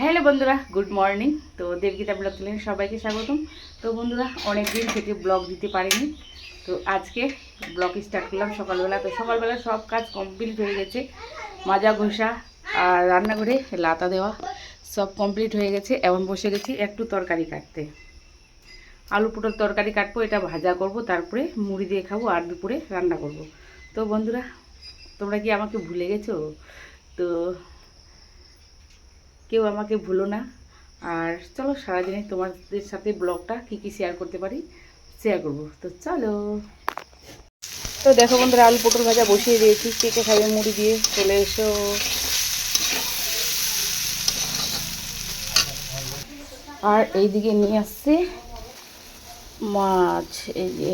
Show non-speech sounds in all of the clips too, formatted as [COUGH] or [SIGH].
Hello বন্ধুরা, good morning. তো দেবগীতা blog চ্যানেলে সবাইকে স্বাগতম। তো বন্ধুরা অনেক দিন থেকে ব্লগ দিতে পারিনি। তো আজকে ব্লগ স্টার্ট করলাম সকালবেলা। তো সকালবেলা সব কাজ কমপ্লিট হয়ে গেছে। মাজা ঘষা আর রান্নাঘরে লাতা দেওয়া সব কমপ্লিট হয়ে গেছে। এখন বসে গেছি একটু তরকারি কাটতে। আলু পটল তরকারি কাটবো, এটা ভাজা করব, তারপরে মুড়ি দিয়ে খাব আর দুপুরে রান্না করব। তো বন্ধুরা, তোমরা কি আমাকে ভুলে গেছো? তো কেউ আমাকে ভুলো না। আর চলো সারাদিনে তোমাদের সাথে ব্লগটা কী কী শেয়ার করতে পারি শেয়ার করব। তো চলো। তো দেখো বন্ধুরা, আলু পটল ভাজা বসিয়ে দিয়েছি, কে কে খাবে মুড়ি দিয়ে চলে এসো। আর এইদিকে নিয়ে আসছে মাছ, এই যে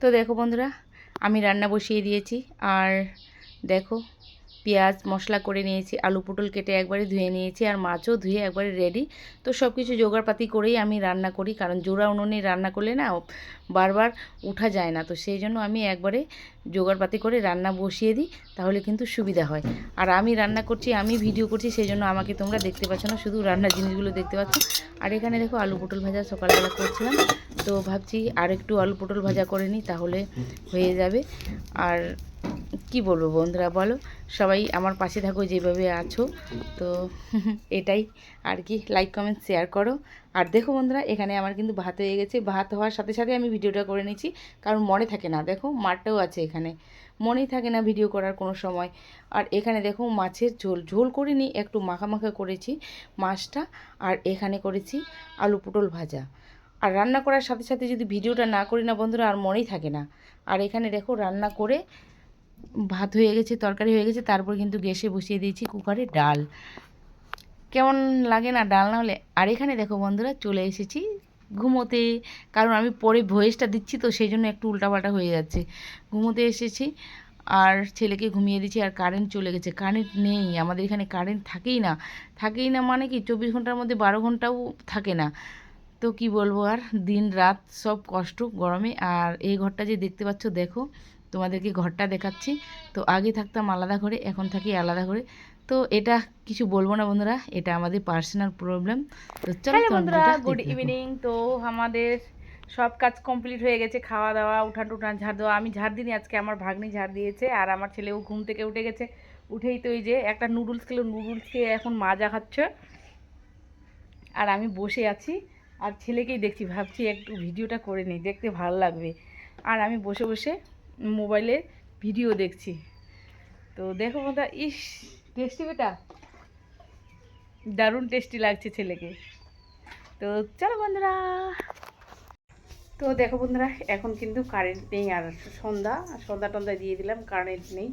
তো দেখো বন্ধুরা, আমি রান্না বসিয়ে দিয়েছি আর দেখো পেঁয়াজ মশলা করে নিয়েছি, আলু পটল কেটে একবারে ধুয়ে নিয়েছি আর মাছও ধুয়ে একবারে রেডি তো সব কিছু জোগাড়পাতি করেই আমি রান্না করি, কারণ জোড়া উনুনে রান্না করলে না বারবার উঠা যায় না। তো সেই জন্য আমি একবারে জোগাড়পাতি করে রান্না বসিয়ে দিই, তাহলে কিন্তু সুবিধা হয়। আর আমি রান্না করছি, আমি ভিডিও করছি, সেই জন্য আমাকে তোমরা দেখতে পাচ্ছ না, শুধু রান্নার জিনিসগুলো দেখতে পাচ্ছ। আর এখানে দেখো আলু পটল ভাজা সকালবেলা করছিলাম। তো ভাবছি আর একটু আলু পটল ভাজা করে নিই, তাহলে হয়ে যাবে। আর কি বলব বন্ধুরা বলো, সবাই আমার পাশে থাকো যেভাবে আছো। তো [LAUGHS] এটাই আর কি লাইক কমেন্ট শেয়ার করো। আর দেখো বন্ধুরা, এখানে আমার কিন্তু ভাত হয়ে গেছে। ভাত হওয়ার সাথে সাথে আমি ভিডিওটা করে নিচ্ছি কারণ মনে থাকে না। দেখো মাঠটাও আছে এখানে। মনেই থাকে না ভিডিও করার কোনো সময়। আর এখানে দেখো, মাছের ঝোল। ঝোল করিনি, একটু মাখা মাখা করেছি মাছটা। আর এখানে করেছি আলু পটল ভাজা। আর রান্না করার সাথে সাথে যদি ভিডিওটা না করি না বন্ধুরা, আর মনেই থাকে না। আর এখানে দেখো রান্না করে ভাত হয়ে গেছে, তরকারি হয়ে গেছে, তারপর কিন্তু গ্যাসে বসিয়ে দিয়েছি কুকারে ডাল। কেমন লাগে না ডাল না হলে? আর এখানে দেখো বন্ধুরা, চলে এসেছি ঘুমোতে। কারণ আমি পরে ভয়েসটা দিচ্ছি তো, সেই জন্য একটু উল্টাপাল্টা হয়ে যাচ্ছে। ঘুমোতে এসেছি, আর ছেলেকে ঘুমিয়ে দিচ্ছি আর কারেন্ট চলে গেছে। কারেন্ট নেই, আমাদের এখানে কারেন্ট থাকেই না। থাকেই না মানে কি, চব্বিশ ঘণ্টার মধ্যে বারো ঘন্টাও থাকে না। তো কি বলব আর? দিন রাত সব কষ্ট গরমে। আর এই ঘরটা যে দেখতে পাচ্ছ দেখো তোমাদেরকে ঘরটা দেখাচ্ছি। তো আগে থাকতাম আলাদা ঘরে এখন থাকি আলাদা ঘরে। তো এটা কিছু বলব না বন্ধুরা এটা আমাদের পার্সোনাল প্রবলেম তো চলো বন্ধুরা গুড ইভিনিং তো আমাদের সব কাজ কমপ্লিট হয়ে গেছে খাওয়া দাওয়া উঠান টুঠান ঝাড় দেওয়া আমি ঝাড় দিইনি আজকে আমার ভাগ্নি ঝাড় দিয়েছে আর আমার ছেলেও ঘুম থেকে উঠে গেছে। উঠেই তো ওই যে একটা নুডলস খেলো নুডলস খেয়ে এখন মাজা খাচ্ছে। আর আমি বসে আছি। আর ছেলেকেই দেখছি, ভাবছি একটু ভিডিওটা করে নিই, দেখতে ভালো লাগবে। আর আমি বসে বসে মোবাইলে ভিডিও দেখছি। তো দেখো বন্ধুরা ইস টেস্টি বেটা। দারুণ টেস্টি লাগছে ছেলেকে। তো চলো বন্ধুরা। তো দেখো বন্ধুরা, এখন কিন্তু কারেন্ট নেই আর সন্ধ্যা সন্ধ্যা টন্ধা দিয়ে দিলাম কারেন্ট নেই।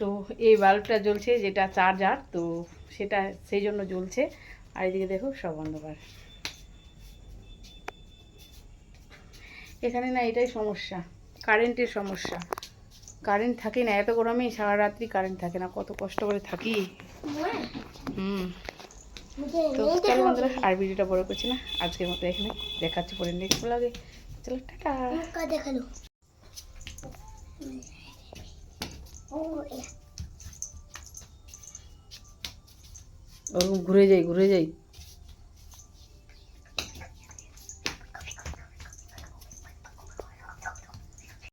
তো এই বাল্বটা জ্বলছে, যেটা চার্জার তো সেটা সেই জন্য জ্বলছে। আর এদিকে দেখো সব অন্ধকার। এখানে না এটাই সমস্যা কারেন্টের সমস্যা। কারেন্ট থাকে না এত গরমে সারা রাত্রি কারেন্ট থাকে না কত কষ্ট করে থাকি। হুম। তো চলো বন্ধুরা আর ভিডিওটা বড় করছি না আজকের মতো এখানে দেখাচ্ছি পরে নেক্সট ব্লগে চলো টাটা। দেখাল। ওরকম ঘুরে যাই ঘুরে যাই